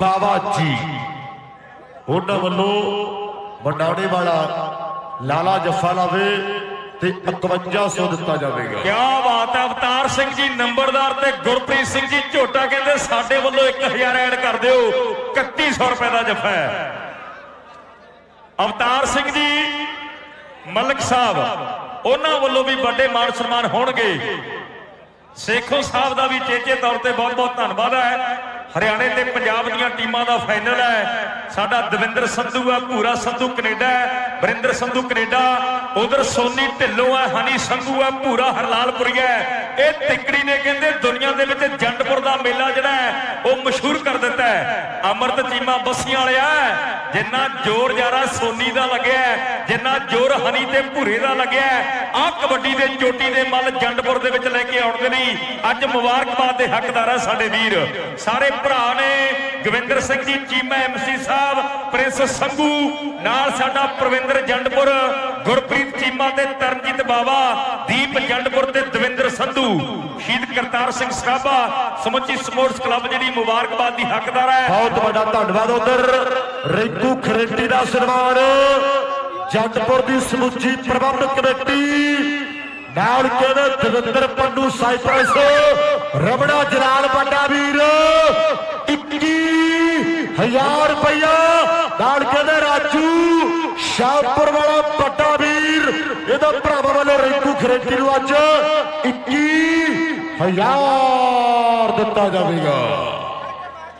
ਬਾਵਾ ਜੀ। ਉਹਨਾਂ ਵੱਲੋਂ ਮੰਡਾਣੇ ਵਾਲਾ ਲਾਲਾ ਜੱਫਾ ਲਾਵੇ ਤੇ 5100 ਦਿੱਤਾ ਜਾਵੇਗਾ। ਕਿਆ ਬਾਤ ਹੈ, ਅਵਤਾਰ ਸਿੰਘ ਜੀ, ਨੰਬਰਦਾਰ ਤੇ ਗੁਰਪ੍ਰੀਤ ਸਿੰਘ ਜੀ, ਝੋਟਾ ਕਹਿੰਦੇ ਸਾਡੇ ਵੱਲੋਂ 1000 ਐਡ ਕਰ ਦਿਓ 3100 ਰੁਪਏ ਦਾ ਜੱਫਾ ਹੈ। ਅਵਤਾਰ ਸਿੰਘ ਜੀ, ਮਲਕ ਸਾਹਿਬ, ਉਹਨਾਂ ਵੱਲੋਂ ਵੀ ਵੱਡੇ ਮਾਣ ਸਨਮਾਨ ਹੋਣਗੇ। ਸੇਖੋ ਸਾਹਿਬ ਦਾ ਵੀ ਚੇਚੇ ਤੌਰ ਤੇ ਬਹੁਤ ਬਹੁਤ ਧੰਨਵਾਦ ਹੈ। ਹਰਿਆਣੇ ਤੇ ਪੰਜਾਬ ਦੀਆਂ ਟੀਮਾਂ ਦਾ ਫਾਈਨਲ ਹੈ। ਸਾਡਾ ਦਵਿੰਦਰ ਸੰਧੂ ਹੈ ਭੂਰਾ ਸੰਧੂ ਕੈਨੇਡਾ ਹੈ। ਵਰਿੰਦਰ ਸੰਧੂ ਕੈਨੇਡਾ, ਉਧਰ ਸੋਨੀ ਢਿੱਲੋਂ ਹੈ ਹਨੀ ਸੰਧੂ ਹੈ ਭੂਰਾ ਹਰਲਾਲਪੁਰੀਆ ਇਹ ਤਿੱਕੜੀ ਨੇ ਕਹਿੰਦੇ ਦੁਨੀਆ ਦੇ ਵਿੱਚ ਜੰਡਪੁਰ ਦਾ ਮੇਲਾ ਜਿਹੜਾ ਹੈ, ਉਹ ਮਸ਼ਹੂਰ ਕਰ ਦਿੱਤਾ ਹੈ। ਅਮਰਤ ਚੀਮਾ ਬੱਸੀਆਂ ਵਾਲਿਆ ਹੈ। ਜਿੰਨਾ ਜ਼ੋਰ ਜਾਰਾ ਸੋਨੀ ਦਾ ਲੱਗਿਆ ਜਿੰਨਾ ਜ਼ੋਰ ਹਨੀ ਤੇ ਭੂਰੇ ਦਾ ਲੱਗਿਆ ਆ ਕਬੱਡੀ ਦੇ ਚੋਟੀ ਦੇ ਮੱਲ ਜੰਡਪੁਰ ਦੇ ਵਿੱਚ ਲੈ ਕੇ ਆਉਣ ਦੇ ਲਈ ਅੱਜ ਮੁਬਾਰਕਬਾਦ ਦੇ ਹੱਕਦਾਰ ਆ ਸਾਡੇ ਵੀਰ। ਸਾਰੇ ਭਰਾ ਨੇ ਗਵਿੰਦਰ ਸਿੰਘ ਜੀ ਚੀਮਾ ਐਮਸੀ ਸਾਹਿਬ, ਪ੍ਰਿੰਸ ਸੰਗੂ ਨਾਲ ਸਾਡਾ ਪ੍ਰਵਿੰਦਰ ਜੰਡਪੁਰ, ਗੁਰਪ੍ਰੀਤ ਚੀਮਾ ਤੇ ਤਰਨਜੀਤ ਬਾਵਾ, ਦੀਪ ਜੰਡਪੁਰ ਤੇ ਦਵਿੰਦਰ ਸੰਧੂ, ਸ਼ਹੀਦ ਕਰਤਾਰ ਸਿੰਘ ਸਰਾਭਾ, ਸਮੁੱਚੀ ਸਪੋਰਟਸ ਕਲੱਬ ਜਿਹੜੀ ਮੁਬਾਰਕਬਾਦ ਦੀ ਹੱਕਦਾਰ ਹੈ। ਬਹੁਤ ਵੱਡਾ ਧੰਨਵਾਦ ਉਧਰ, ਰਿੰਕੂ ਖਰੇਟੀ ਦਾ ਸਨਮਾਨ ਜੱਟਪੁਰ ਦੀ ਸਮੁੱਚੀ ਪ੍ਰਬੰਧਕ ਕਮੇਟੀ ਨਾਲ ਕਹਿੰਦੇ ਦਵਿੰਦਰ ਪੰਡੂ ਸਾਈਪ੍ਰਸ ਰਬੜਾ ਜਲਾਲ ਵੱਡਾ ਵੀਰ 21000 ਰੁਪਇਆ ਨਾਲ ਕਹਿੰਦੇ ਰਾਜੂ, ਸ਼ਾਹਪੁਰ ਵਾਲਾ ਵੱਡਾ ਵੀਰ, ਇਹਦਾ ਭਰਾਵਾਂ ਵੱਲੋਂ ਰਿੰਕੂ ਖਰੇਟੀ ਨੂੰ ਅੱਜ 21000 ਦਿੱਤਾ ਜਾਵੇਗਾ।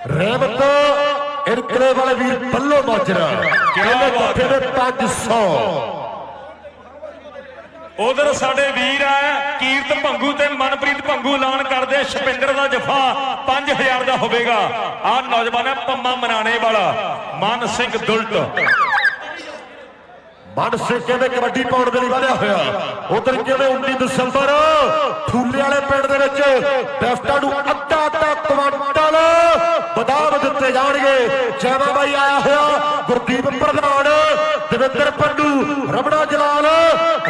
ਰਹਿਮਤ ਇਰਕਲੇ ਵਾਲੇ ਵੀਰ ਬੱਲੋ ਮਾਜਰਾ ਕਹਿੰਦੇ ਬਾਤ ਇਕੱਠੇ ਦੇ 500 ਉਧਰ ਸਾਡੇ ਵੀਰ ਹੈ ਕੀਰਤ ਭੰਗੂ ਤੇ ਮਨਪ੍ਰੀਤ ਭੰਗੂ ਐਲਾਨ ਕਰਦੇ ਆ, ਸ਼ਪਿੰਦਰ ਦਾ ਜਫਾ 5000 ਦਾ ਹੋਵੇਗਾ। ਆਹ ਨੌਜਵਾਨ ਹੈ ਪੰਮਾ ਮਨਾਣੇ ਵਾਲਾ ਮਨ ਸਿੰਘ ਦੁਲਟ। ਮਨ ਸਿੰਘ ਕਹਿੰਦੇ ਕਬੱਡੀ ਪਾਉਣ ਦੇ ਲਈ ਵਧਿਆ ਹੋਇਆ? ਉਧਰ ਕਹਿੰਦੇ 19 ਦਸੰਬਰ? ਠੂਲੇ ਵਾਲੇ ਪਿੰਡ ਦੇ ਵਿੱਚ ਪੈਫਟਾ ਨੂੰ ਅੱਧਾ ਅੱਧਾ ਕੁਆਂਟਲ ਬਦਾਮ ਦਿੱਤੇ ਜਾਣਗੇ। ਜੈਵਾ ਬਾਈ ਆਇਆ ਹੋਇਆ ਗੁਰਦੀਪ ਪ੍ਰਧਾਨ। ਦਵਿੰਦਰ ਪੰਡੂ, ਰਬੜਾ ਜਲਾਲ,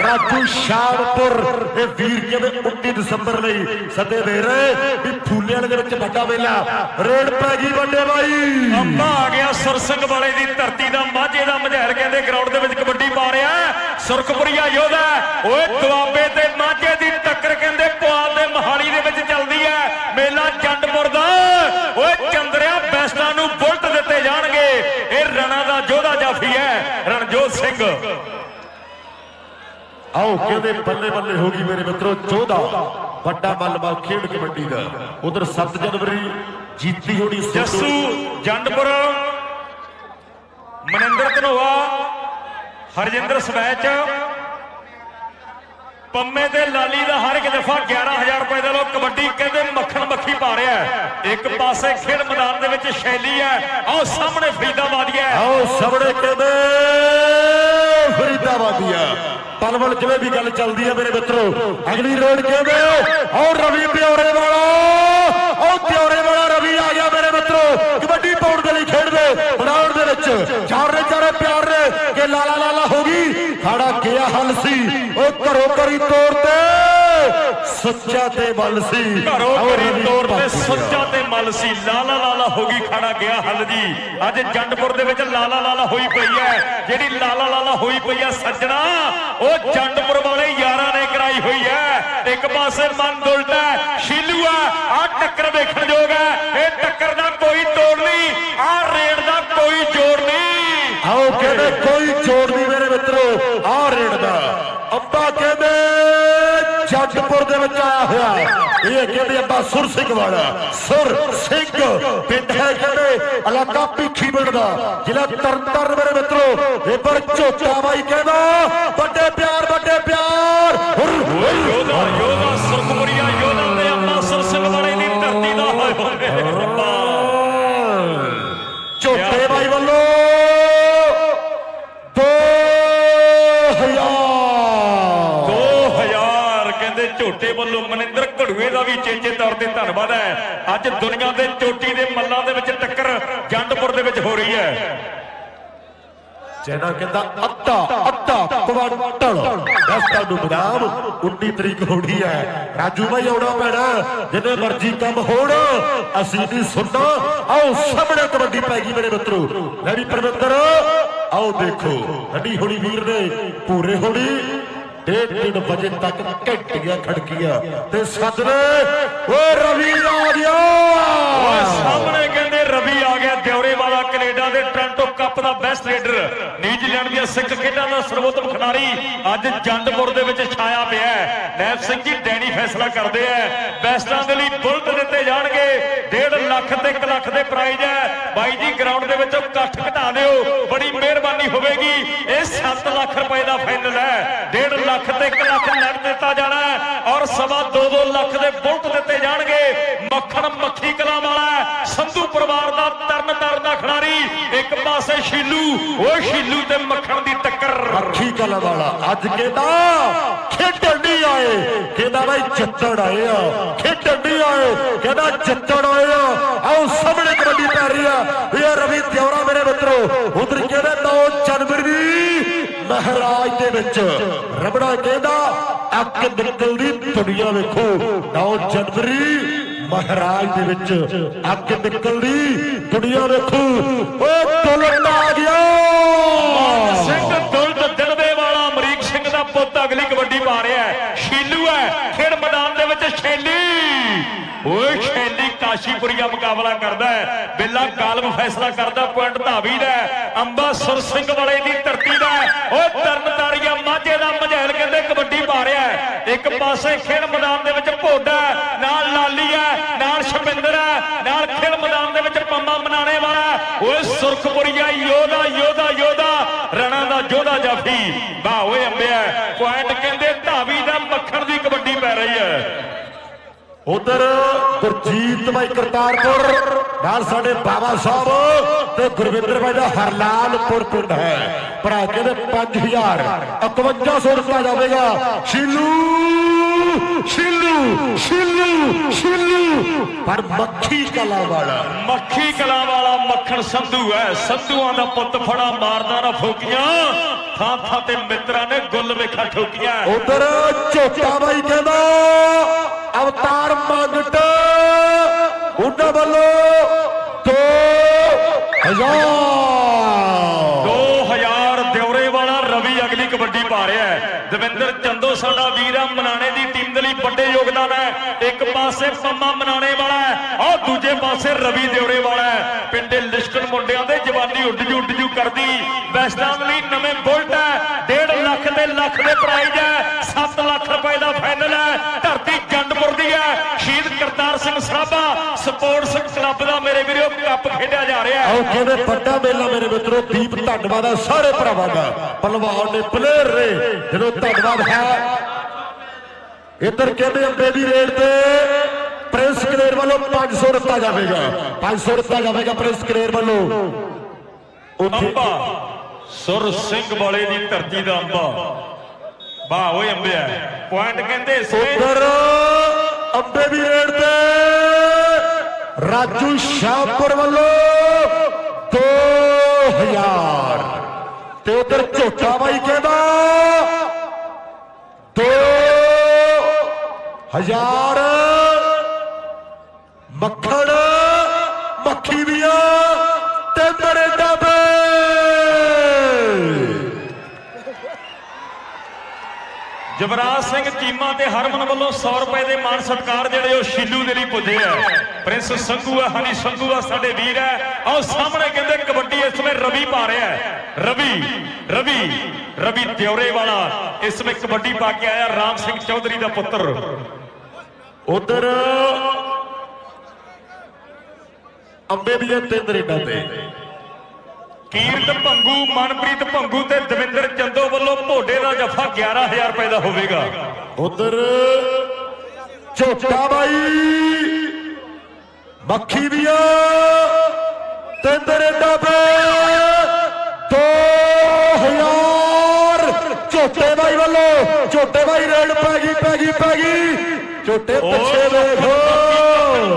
ਰਾਜੂ ਸ਼ਾਹਪੁਰ ਇਹ ਵੀਰ ਕਹਿੰਦੇ 19 ਦਸੰਬਰ ਲਈ ਸੱਦੇ ਦੇ ਰਹੇ ਵੀ ਠੂਲੇ ਦੇ ਵਿੱਚ ਵੱਡਾ ਮੇਲਾ। ਰੇਡ ਪੈ ਗਈ ਵੱਡੇ ਬਾਈ। ਅੰਬਾ ਆ ਗਿਆ ਸੁਰਸਿੰਘ ਵਾਲੇ ਦੀ ਧਰਤੀ ਦਾ ਮਾਝੇ ਦਾ ਮਝੈਲ ਕਹਿੰਦੇ ਗਰਾਊਂਡ ਦੇ ਵਿੱਚ ਕਬੱਡੀ ਪਾ ਰਿਹਾ। ਹੈ। ਸੁਰਖਪੁਰੀਆ ਯੋਧਾ, ਓਏ ਦੁਆਬੇ ਤੇ ਮਾਝੇ ਦੀ ਟੱਕਰ ਕਹਿੰਦੇ ਪੁਆਲ ਦੇ ਮਹਾਲੀ ਦੇ ਵਿੱਚ ਚੱਲਦੀ ਹੈ ਮੇਲਾ ਜੰਡਪੁਰ ਦਾ ਓਏ ਚੰਦਰਿਆ ਬੈਸਟਾਂ ਨੂੰ ਬੁਲਟ ਦਿੱਤੇ ਜਾਣਗੇ ਇਹ ਰਣਾ ਦਾ ਯੋਧਾ ਜਾਫੀ ਹੈ ਰਣਜੋਤ ਸਿੰਘ। ਆਓ, ਕਹਿੰਦੇ ਬੱਲੇ ਬੱਲੇ ਹੋ ਗਈ ਮੇਰੇ ਮਿੱਤਰੋ? 14 ਵੱਡਾ ਮਲਮਾ ਖੇਡ ਕਬੱਡੀ ਦਾ। ਉਧਰ 7 ਜਨਵਰੀ ਜੀਤੀ ਹੋਣੀ ਜੱਸੂ ਜੰਡਪੁਰ, ਮਨਿੰਦਰ ਧਨੋਆ, ਹਰਜਿੰਦਰ ਸਵੈਚ ਪੰਮੇ ਤੇ ਲਾਲੀ ਦਾ ਹਰ ਇੱਕ ਦਫਾ 11000 ਰੁਪਏ ਦੇ ਲੋ ਕਬੱਡੀ ਕਹਿੰਦੇ ਮੱਖਣ ਮੱਖੀ ਪਾ ਰਿਹਾ ਇੱਕ ਪਾਸੇ ਖੇਡ ਮੈਦਾਨ ਦੇ ਵਿੱਚ ਸ਼ੈਲੀ ਹੈ। ਆਓ ਸਾਹਮਣੇ ਫਰੀਦਾਬਾਦੀਆ ਆਓ ਸਬੜੇ ਕਹਿੰਦੇ ਫਰੀਦਾਬਾਦੀਆ ਪਲਵਲ ਜਿਵੇਂ ਵੀ ਗੱਲ ਚੱਲਦੀ ਹੈ ਮੇਰੇ ਮਿੱਤਰੋ। ਅਗਲੀ ਰੋਡ ਕਹਿੰਦੇ ਆਓ ਰਵੀ ਪਿਓਰੇ ਵਾਲਾ। ਉਹ ਪਿਓਰੇ ਵਾਲਾ ਰਵੀ ਆ ਗਿਆ ਮੇਰੇ ਮਿੱਤਰੋ। ਕਬੱਡੀ ਪਾਉਣ ਦੇ ਲਈ ਖੇਡਦੇ। ਬਣਾਉਣ ਦੇ ਵਿੱਚ। ਚਾਰੇ ਚਾਰੇ ਪਿਆਰ ਨੇ ਕਿ ਲਾਲਾ ਲਾਲਾ ਹੋ ਗਈ ਖਾੜਾ ਗਿਆ ਹੱਲ ਸੀ ਉਹ ਘਰੋਂ ਘਰੀ ਤੋਰ ਤੇ ਸੱਚਾ ਤੇ ਬਲ ਸੀ। ਘਰੋਂ ਰਵੀ ਤੋਰ ਤੇ ਸੱਚਾ ਤੇ ਮਲ ਸੀ। ਲਾਲਾ ਲਾਲਾ ਹੋ ਗਈ ਖਾੜਾ ਗਿਆ ਹੱਲ ਜੀ। ਅੱਜ ਜੰਡਪੁਰ ਦੇ ਵਿੱਚ ਲਾਲਾ ਲਾਲਾ ਹੋਈ ਪਈ ਹੈ। ਜਿਹੜੀ ਲਾਲਾ ਲਾਲਾ ਹੋਈ ਪਈ ਹੈ ਸੱਜਣਾ ਉਹ ਜੰਡਪੁਰ ਵਾਲੇ ਯਾਰਾਂ ਨੇ ਕਰਾਈ ਹੋਈ ਹੈ। ਇੱਕ ਪਾਸੇ ਮਨ ਦੁਲਟਾ ਸ਼ੀਲੂ ਆ ਆ ਟੱਕਰ ਵੇਖਣ ਯੋਗ ਹੈ। ਇਹ ਟੱਕਰ ਦਾ ਕੋਈ ਤੋੜ ਨਹੀਂ। ਆ ਰੇਡ ਦਾ ਕੋਈ ਜੋੜ ਨਹੀਂ। ਆਓ ਕਹਿੰਦੇ ਕੋਈ ਜੋੜ ਨਹੀਂ ਮੇਰੇ ਮਿੱਤਰੋ। ਆਹ ਰੇਡ ਦਾ। ਅੱਬਾ ਕਹਿੰਦੇ ਜੱਟਪੁਰ ਦੇ ਵਿੱਚ ਆਇਆ ਹੋਇਆ। ਇਹ ਕਹਿੰਦੇ ਅੱਬਾ ਸੁਰ ਸਿੰਘ ਵਾਲਾ। ਸੁਰ ਸਿੰਘ ਪਿੰਡ ਹੈ ਕਹਿੰਦੇ ਇਲਾਕਾ ਭੀਖੀ ਪਿੰਡ ਦਾ। ਜ਼ਿਲ੍ਹਾ ਤਰਨਤਾਰਨ ਮੇਰੇ ਮਿੱਤਰੋ ਇਹ ਪਰ ਝੋਟਾ ਬਾਈ ਕਹਿੰਦਾ ਵੱਡੇ ਪਿਆਰ ਵੱਡੇ ਪਿਆਰ। ਯੋਧਾ ਯੋਧਾ ਸੁਰਖਪੁਰੀਆ ਯੋਧਾ ਤੇ ਅੰਮਾ ਸਿੰਘ ਵਾਲੇ ਦੀ ਧਰਤੀ ਦਾ ਹੋਏ ਹੋਏ ਝੋਟੇ ਬਾਈ ਵੱਲੋਂ ਮਨਿੰਦਰ ਦਾ ਵੀ ਚੇਚੇ ਤੌਰ ਤੇ ਧੰਨਵਾਦ ਹੈ। ਅੱਜ ਦੁਨੀਆ ਦੇ ਚੋਟੀ ਦੇ ਮੱਲਾਂ ਦੇ ਵਿੱਚ ਟੱਕਰ ਜੰਡਪੁਰ ਦੇ ਵਿੱਚ ਹੋ ਰਹੀ ਹੈ। ਜੈਨਾ ਕਹਿੰਦਾ, ਅੱਧਾ ਅੱਧਾ ਕੁਆਂਟਲ। ਦਸਤਾਂ ਨੂੰ ਬਦਾਮ 19 ਤਰੀਕ ਹੋਣੀ ਹੈ। ਰਾਜੂ ਭਾਈ ਆਉਣਾ ਪੈਣਾ, ਜਿੰਨੇ ਮਰਜ਼ੀ ਕੰਮ ਹੋਣ, ਅਸੀਂ ਵੀ ਸੁਣਨਾ। ਆਓ, ਸਾਹਮਣੇ ਕਬੱਡੀ ਪੈ ਗਈ ਮੇਰੇ ਮਿੱਤਰੋ। ਲੈ ਵੀ ਪਰਮਿੰਦਰ ਆਓ ਦੇਖੋ। ਹੱਡੀ ਹੋਣੀ ਵੀਰ ਨੇ, ਪੂਰੇ ਹੋਣੀ। ਡੇਢ ਡੇਢ ਵਜੇ ਤੱਕ ਘੰਟੀਆਂ ਖੜਕੀਆਂ। ਤੇ ਸੱਜਣੇ ਓ ਰਵੀ ਆ ਗਿਆ ਓਏ ਸਾਹਮਣੇ ਕਹਿੰਦੇ ਰਵੀ ਆ ਗਿਆ ਦਿਉਰੇ ਵਾਲਾ ਕੈਨੇਡਾ ਦੇ ਟ੍ਰਾਂਟੋ ਕੱਪ ਦਾ ਬੈਸਟ ਰੇਡਰ ਨਿਊਜ਼ੀਲੈਂਡ ਦੀਆਂ ਸਿੱਖ ਖੇਡਾਂ ਦਾ ਸਰਵੋਤਮ ਖਿਡਾਰੀ। ਅੱਜ ਜੰਡਪੁਰ ਦੇ ਵਿੱਚ ਛਾਇਆ ਪਿਆ ਹੈ। ਨੈਬ ਸਿੰਘ ਜੀ ਡੈਨੀ ਫੈਸਲਾ ਕਰਦੇ ਆ ਬੈਸਟਾਂ ਦੇ ਲਈ ਬੁਲਟ ਦਿੱਤੇ ਜਾਣਗੇ। 1.5 ਲੱਖ ਤੇ 1 ਲੱਖ ਦੇ ਪ੍ਰਾਈਜ਼ ਹੈ। ਬਾਈ ਜੀ ਗਰਾਊਂਡ ਦੇ ਵਿੱਚੋਂ ਇਕੱਠ ਘਟਾ ਦਿਓ। ਬੜੀ ਮਿਹਰਬਾਨੀ ਹੋਵੇਗੀ। ਇਹ 7 ਲੱਖ ਰੁਪਏ ਦਾ ਫਾਈਨਲ ਹੈ। 1.5 ਲੱਖ ਤੇ 1 ਲੱਖ ਨਗਦ ਦਿੱਤਾ ਜਾਣਾ ਔਰ ਸਵਾ 2-2 ਲੱਖ ਦੇ ਬੁਲਟ ਦਿੱਤੇ ਜਾਣਗੇ। ਮੱਖਣ ਮੱਖੀ ਕਲਾ ਵਾਲਾ ਸੰਧੂ ਪਰਿਵਾਰ ਦਾ ਤਰਨ ਤਰਨ ਦਾ ਖਿਡਾਰੀ, ਇੱਕ ਪਾਸੇ ਸ਼ੀਲੂ ਉਹ ਸ਼ੀਲੂ ਤੇ ਮੱਖਣ ਦੀ ਟੱਕਰ। ਅੱਖੀ ਕਲਾ ਵਾਲਾ, ਅੱਜ ਕਹਿੰਦਾ? ਖੇਡਣ ਨਹੀਂ ਆਏ। ਕਹਿੰਦਾ ਬਈ ਜਿੱਤਣ ਆਏ ਆ? ਖੇਡਣ ਨਹੀਂ ਆਏ। ਕਹਿੰਦਾ ਜਿੱਤਣ ਆਏ ਆ? ਆਓ ਸਾਹਮਣੇ ਕਬੱਡੀ ਪੈ ਰਹੀ ਆ। ਇਹ ਰਵੀ ਤਿਉਰਾ ਮੇਰੇ ਮਿੱਤਰੋ ਉਧਰ ਕਹਿੰਦੇ 9 ਜਨਵਰੀ ਮਹਾਰਾਜ ਦੇ ਵਿੱਚ ਰਬੜਾ ਕਹਿੰਦਾ ਅੱਗ ਨਿਕਲਦੀ ਦੁਨੀਆ ਵੇਖੋ। 9 ਜਨਵਰੀ ਮਹਾਰਾਜ ਦੇ ਵਿੱਚ ਅੱਗ ਨਿਕਲਦੀ ਦੁਨੀਆ ਵੇਖੋ। ਓ ਤੁਲਨ ਆ ਗਿਆ। ਸਿੰਘ ਦੁਲਤ ਦਿਲਵੇ ਵਾਲਾ ਅਮਰੀਕ ਸਿੰਘ ਦਾ ਪੁੱਤ ਅਗਲੀ ਕਬੱਡੀ ਪਾ ਰਿਹਾ ਹੈ। ਸ਼ੀਲੂ ਹੈ। ਖੇਡ ਮੈਦਾਨ ਦੇ ਵਿੱਚ ਸ਼ੈਲੀ ਓਏ ਸ਼ੈਲੀ ਕਾਸ਼ੀਪੁਰੀਆ ਮੁਕਾਬਲਾ ਕਰਦਾ ਹੈ ਬਿੱਲਾ ਗਾਲਬ ਫੈਸਲਾ ਕਰਦਾ ਪੁਆਇੰਟ ਧਾਵੀ ਦਾ ਹੈ। ਸਿੰਘ ਵਾਲੇ ਦੀ ਧਰਤੀ ਦਾ ਓਏ ਤਰਨਤਾਰੀਆ ਮਾਝੇ ਦਾ ਮਝੈਲ ਕਹਿੰਦੇ ਕਬੱਡੀ ਪਾ ਰਿਹਾ ਇੱਕ ਪਾਸੇ ਖੇਡ ਮੈਦਾਨ ਦੇ ਵਿੱਚ ਭੋਡਾ ਹੈ, ਨਾਲ ਲਾਲੀ ਹੈ ਨਾਲ ਸ਼ਪਿੰਦਰ ਹੈ ਨਾਲ ਖੇਡ ਮੈਦਾਨ ਦੇ ਵਿੱਚ ਪੰਮਾ ਮਨਾਣੇ ਵਾਲਾ ਹੈ। ਓਏ ਸੁਰਖਪੁਰੀਆ ਯੋਧਾ ਯੋਧਾ ਯੋਧਾ ਰਣਾ ਦਾ ਯੋਧਾ ਜਾਫੀ ਵਾਹ ਓਏ ਅੰਬਿਆ ਪੁਆਇੰਟ ਕਹਿੰਦੇ ਧਾਵੀ ਦਾ ਮੱਖਣ ਦੀ ਕਬੱਡੀ ਪੈ ਰਹੀ ਹੈ ਉਧਰ ਗੁਰਜੀਤ ਭਾਈ ਕਰਤਾਰਪੁਰ ਨਾਲ ਸਾਡੇ ਬਾਬਾ ਸਾਹਿਬ ਤੇ ਗੁਰਵਿੰਦਰ ਭਾਈ ਦਾ ਹਰਲਾਲਪੁਰ ਪਿੰਡ ਹੈ। ਭਰਾ ਕਹਿੰਦੇ 5000 5100 ਦਿੱਤਾ ਜਾਵੇਗਾ। ਸ਼ੀਲੂ ਸ਼ੀਲੂ ਸ਼ੀਲੂ ਸ਼ੀਲੂ ਪਰ ਮੱਖੀ ਕਲਾ ਵਾਲਾ। ਮੱਖੀ ਕਲਾ ਵਾਲਾ ਮੱਖਣ ਸੰਧੂ ਹੈ। ਸੰਧੂਆਂ ਦਾ ਪੁੱਤ ਫੜਾ ਮਾਰਦਾ ਨਾ ਫੋਕੀਆਂ। ਥਾਂ ਥਾਂ ਤੇ ਮਿੱਤਰਾਂ ਨੇ ਗੁੱਲ ਵੇਖਾ ਠੋਕੀਆਂ। ਉਧਰ ਝੋਟਾ ਬਾਈ ਕਹਿੰਦਾ ਅਵਤਾਰ ਮੰਗਟ। ਉਹਨਾਂ ਵੱਲੋਂ 2000 2000 ਦਿਉਰੇ ਵਾਲਾ ਰਵੀ ਅਗਲੀ ਕਬੱਡੀ ਪਾ ਰਿਹਾ ਹੈ। ਦਵਿੰਦਰ ਚੰਦੋ ਸਾਡਾ ਵੀਰਾ ਮਨਾਣੇ ਦੀ ਟੀਮ ਦੇ ਲਈ ਵੱਡੇ ਯੋਗਦਾਨ ਹੈ। ਇੱਕ ਪਾਸੇ ਪੰਮਾ ਮਨਾਣੇ ਵਾਲਾ ਹੈ ਔਰ ਦੂਜੇ ਪਾਸੇ ਰਵੀ ਦਿਉਰੇ ਵਾਲਾ ਹੈ। ਪਿੰਡੇ ਲਿਸ਼ਕਣ ਮੁੰਡਿਆਂ ਦੇ ਜਵਾਨੀ ਉੱਡ ਜੂ ਉੱਡ ਜੂ ਕਰਦੀ ਵੈਸਟਾਂ ਲਈ ਨਵੇਂ ਬੁਲਟ ਹੈ 1.5 ਲੱਖ ਤੇ ਲੱਖ ਦੇ ਪ੍ਰਾਈਜ਼ ਹੈ 7 ਲੱਖ ਰੁਪਏ ਦਾ ਫਾਈਨਲ ਹੈ ਧਰਤੀ ਜੰਡਪੁਰ ਦੀ ਹੈ ਸ਼ਹੀਦ ਕਰਤਾਰ ਸਿੰਘ ਸਰਾਭਾ ਸਪੋਰਟਸ ਕਲੱਬ ਦਾ ਮੇਰੇ ਵੀਰੋ ਕੱਪ ਖੇਡਿਆ ਜਾ ਰਿਹਾ ਹੈ। ਆਓ ਕਹਿੰਦੇ ਵੱਡਾ ਮੇਲਾ ਮੇਰੇ ਮਿੱਤਰੋ ਦੀਪ ਧੰਨਵਾਦ ਹੈ ਸਾਰੇ ਭਰਾਵਾਂ ਦਾ। ਪਹਿਲਵਾਨ ਨੇ ਪਲੇਅਰ ਨੇ ਜਦੋਂ ਧੰਨਵਾਦ ਹੈ ਇੱਧਰ ਕਹਿੰਦੇ ਅੰਬੇ ਦੀ ਰੇਡ ਤੇ ਪ੍ਰਿੰਸ ਕਲੇਰ ਵੱਲੋਂ 500 ਦਿੱਤਾ ਜਾਵੇਗਾ। 500 ਦਿੱਤਾ ਜਾਵੇਗਾ ਪ੍ਰਿੰਸ ਕਲੇਰ ਵੱਲੋਂ। ਉੱਥੇ ਅੰਬਾ ਸੁਰ ਸਿੰਘ ਵਾਲੇ ਦੀ ਧਰਤੀ ਦਾ ਅੰਬਾ। ਵਾਹ ਓਏ ਅੰਬਿਆ। ਪੁਆਇੰਟ ਕਹਿੰਦੇ ਉੱਧਰ ਅੰਬੇ ਦੀ ਰੇਡ ਤੇ ਰਾਜੂ ਸ਼ਾਹਪੁਰ ਵੱਲੋਂ 2000 ਤੇ ਉਧਰ ਝੋਟਾ ਬਾਈ ਕਹਿੰਦਾ 2000 ਮੱਖਣ, ਮੱਖੀ ਦੀਆਂ ਤੇ ਮੇਰੇ ਡੱਬੇ। ਜਵਰਾਜ ਸਿੰਘ ਚੀਮਾ ਤੇ ਹਰਮਨ ਵੱਲੋਂ 100 ਰੁਪਏ ਦੇ ਮਾਨ ਸਤਕਾਰ ਜਿਹੜੇ ਉਹ ਸ਼ੀਲੂ ਦੇ ਲਈ ਪੁੱਜੇ ਆ। ਪ੍ਰਿੰਸ ਸੰਧੂ ਆ, ਹਨੀ ਸੰਧੂ ਆ, ਸਾਡੇ ਵੀਰ ਹੈ ਆਓ ਸਾਹਮਣੇ ਕਹਿੰਦੇ ਕਬੱਡੀ ਇਸ ਵੇਲੇ ਰਵੀ ਪਾ ਰਿਹਾ ਹੈ। ਰਵੀ ਰਵੀ ਰਵੀ ਦਿਉਰੇ ਵਾਲਾ ਇਸ ਵੇਲੇ ਕਬੱਡੀ ਪਾ ਕੇ ਆਇਆ, ਰਾਮ ਸਿੰਘ ਚੌਧਰੀ ਦਾ ਪੁੱਤਰ। ਉਧਰ ਅੰਬੇ ਦੀਆਂ ਤਿੰਨ ਰੇਡਾਂ ਤੇ। ਕੀਰਤ ਭੰਗੂ, ਮਨਪ੍ਰੀਤ ਭੰਗੂ ਤੇ ਦਵਿੰਦਰ ਚੰਦੋ ਵੱਲੋਂ ਭੋਡੇ ਦਾ ਜਫਾ 11000 ਰੁਪਏ ਦਾ ਹੋਵੇਗਾ। ਉਧਰ ਝੋਟਾ ਬਾਈ। ਮੱਖੀ ਦੀਆਂ ਤਿੰਨ ਰੇਡਾਂ ਤੇ 2000 ਝੋਟੇ ਬਾਈ ਵੱਲੋਂ ਝੋਟੇ ਬਾਈ ਰੇਡ ਪੈ ਗਈ ਪੈ ਗਈ ਪੈ ਗਈ। ਝੋਟੇ ਪਿੱਛੇ ਵੇਖੋ।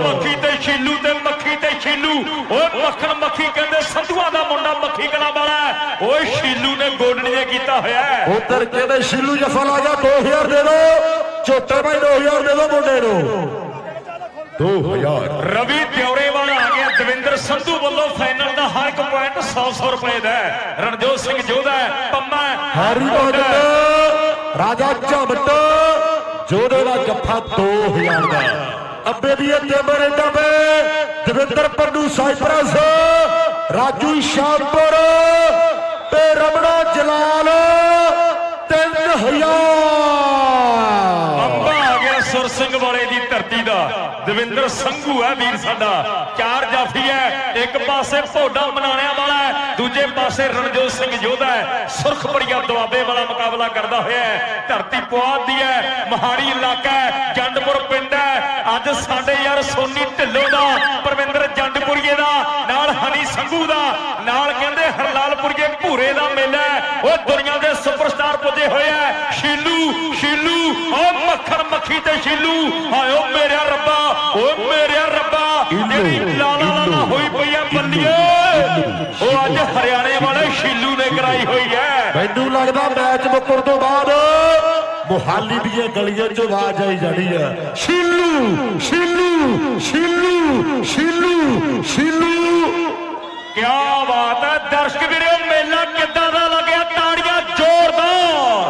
ਮੱਖੀ ਤੇ ਛੀਲੂ ਤੇ ਮੱਖੀ ਤੇ ਛੀਲੂ। ਓਏ ਮੱਖਣ ਮੱਖੀ ਕਹਿੰਦੇ ਸੰਧੂਆਂ ਦਾ ਮੁੰਡਾ ਮੱਖੀ ਕਲਾ ਵਾਲਾ। ਓਏ ਸ਼ੀਲੂ ਨੇ ਗੋਲਡੀਆਂ ਕੀਤਾ ਹੋਇਆ। ਉਧਰ ਕਹਿੰਦੇ ਸ਼ਿਲੂ ਜਫਾ ਲਾ ਗਿਆ 2000 ਦੇ ਦੋ। ਝੋਟੇ ਭਾਈ 2000 ਦੇ ਦੋ ਮੁੰਡੇ ਨੂੰ। 2000 ਰਵੀ ਦਿਉਰੇ ਵਾਲਾ ਆ ਗਿਆ ਦਵਿੰਦਰ ਸੰਧੂ ਵੱਲੋਂ ਫਾਈਨਲ ਦਾ ਹਰ ਇੱਕ ਪੁਆਇੰਟ 100 100 ਰੁਪਏ ਦਾ। ਰਣਜੋਤ ਸਿੰਘ ਜੋਧਾ ਪੰਮਾ ਹੈਰੀ। ਭਗਤ ਰਾਜਾ ਝਮਟ ਜੋਦੇ ਦਾ ਜੱਫਾ 2000 ਦਾ ਅੱਬੇ ਦੀ ਟੇਬਰ ਡੱਬੇ ਦਵਿੰਦਰ ਪੰਡੂ ਸਾਈਪਰਸ ਰਾਜੂ ਸ਼ਾਹਪੁਰ ਤੇ ਰਮਣਾ ਜਲਾਲ 3000 ਅੰਬਾ ਆ ਗਿਆ ਸੁਰ ਸਿੰਘ ਵਾਲੇ ਦੀ ਧਰਤੀ ਦਾ ਦਵਿੰਦਰ ਸੰਘੂ ਹੈ ਵੀਰ ਸਾਡਾ। ਚਾਰ ਜਾਫੀ ਹੈ। ਇੱਕ ਪਾਸੇ ਭੋਡਾ ਮਨਾਣਿਆਂ ਵਾਲਾ ਹੈ। ਦੂਜੇ ਪਾਸੇ ਰਣਜੋਤ ਸਿੰਘ ਯੋਧਾ ਹੈ। ਸੁਰਖਪੜੀਆ ਦੁਆਬੇ ਵਾਲਾ ਮੁਕਾਬਲਾ ਕਰਦਾ ਹੋਇਆ ਹੈ। ਧਰਤੀ ਪੁਆਧ ਦੀ ਹੈ। ਮਹਾੜੀ ਇਲਾਕਾ ਹੈ। ਜੰਡਪੁਰ ਪਿੰਡ ਹੈ। ਅੱਜ ਸਾਡੇ ਯਾਰ ਸੋਨੀ ਢਿੱਲੋਂ ਦਾ ਪਰਵਿੰਦਰ ਜੰਡਪੁਰੀਏ ਦਾ, ਨਾਲ ਹਨੀ ਸੰਘੂ ਦਾ, ਨਾਲ ਕਹਿੰਦੇ ਹਰਲਾਲਪੁਰੀਏ ਭੂਰੇ ਦਾ ਮੇਲਾ ਹੈ। ਉਹ ਦੁਨੀਆ ਦੇ ਸੁਪਰਸਟਾਰ ਪੁੱਜੇ ਹੋਏ ਆ ਸ਼ੀਲੂ ਸ਼ੀਲੂ, ਉਹ ਮੱਖਣ ਮੱਖੀ ਤੇ ਸ਼ੀਲੂ। ਹਾਏ ਮੇਰੇ ਓ ਮੇਰਿਆ ਰੱਬਾ ਜਿਹੜੀ ਲਾਲਾ ਲਾਲਾ ਹੋਈ ਪਈ ਆ ਬੱਲੀਏ ਉਹ ਅੱਜ ਹਰਿਆਣੇ ਵਾਲੇ ਸ਼ੀਲੂ ਨੇ ਕਰਾਈ ਹੋਈ ਹੈ ਮੈਨੂੰ ਲੱਗਦਾ ਮੈਚ ਮੁੱਕਣ ਤੋਂ ਬਾਅਦ ਮੁਹਾਲੀ ਦੀਆਂ ਗਲੀਆਂ 'ਚ ਆਵਾਜ਼ ਆਈ ਜਾਣੀ ਹੈ ਸ਼ੀਲੂ ਸ਼ੀਲੂ ਸ਼ੀਲੂ ਸ਼ੀਲੂ ਸ਼ੀਲੂ। ਕਿਆ ਬਾਤ ਹੈ ਦਰਸ਼ਕ ਵੀਰੋ ਮੇਲਾ ਕਿੱਦਾਂ ਦਾ ਲੱਗਿਆ ਤਾੜੀਆਂ ਜ਼ੋਰਦਾਰ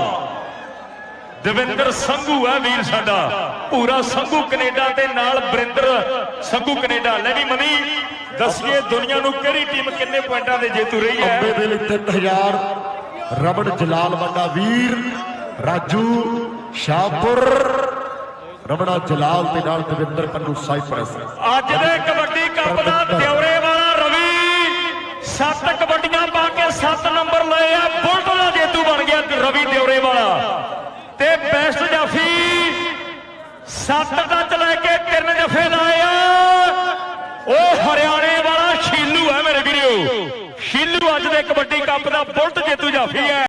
ਦਵਿੰਦਰ ਸੰਘੂ ਹੈ ਵੀਰ ਸਾਡਾ। ਪੂਰਾ ਸੰਘੂ ਕੈਨੇਡਾ ਤੇ ਨਾਲ ਬਰਿੰਦਰ ਸੰਘੂ ਕੈਨੇਡਾ। ਲੈ ਵੀ ਮਨੀ ਦੱਸੀਏ ਦੁਨੀਆ ਨੂੰ ਕਿਹੜੀ ਟੀਮ ਕਿੰਨੇ ਪੁਆਇੰਟਾਂ ਦੇ ਜੇਤੂ ਰਹੀ ਹੈ? ਅੰਬੇ ਦੇ ਲਈ 3000 ਰਮਨ ਜਲਾਲ ਮੰਡਾ ਵੀਰ ਰਾਜੂ ਸ਼ਾਹਪੁਰ ਰਮਣਾ ਜਲਾਲ ਤੇ ਨਾਲ ਦਵਿੰਦਰ ਪੰਨੂ ਸਾਈਪਰਸ। ਅੱਜ ਦੇ ਕਬੱਡੀ ਕੱਪ ਦਾ ਦਿਉਰੇ ਵਾਲਾ ਰਵੀ ਸੱਤ ਕਬੱਡੀਆਂ ਪਾ ਕੇ 7 ਨੰਬਰ ਲਏ ਆ ਬੁਲਟ ਦਾ ਜੇਤੂ ਬਣ ਗਿਆ ਰਵੀ ਦਿਉਰੇ ਵਾਲਾ ਤੇ ਬੈਸਟ ਜਾਫੀ ਸੱਤ ਟੱਚ ਲੈ ਕੇ ਤਿੰਨ ਜਫੇ ਲਾਏ ਆ। ਉਹ ਹਰਿਆਣੇ ਵਾਲਾ ਸ਼ੀਲੂ ਹੈ ਮੇਰੇ ਵੀਰੋ। ਸ਼ੀਲੂ ਅੱਜ ਦੇ ਕਬੱਡੀ ਕੱਪ ਦਾ ਬੁਲਟ ਜੇਤੂ ਜਾਫੀ ਹੈ।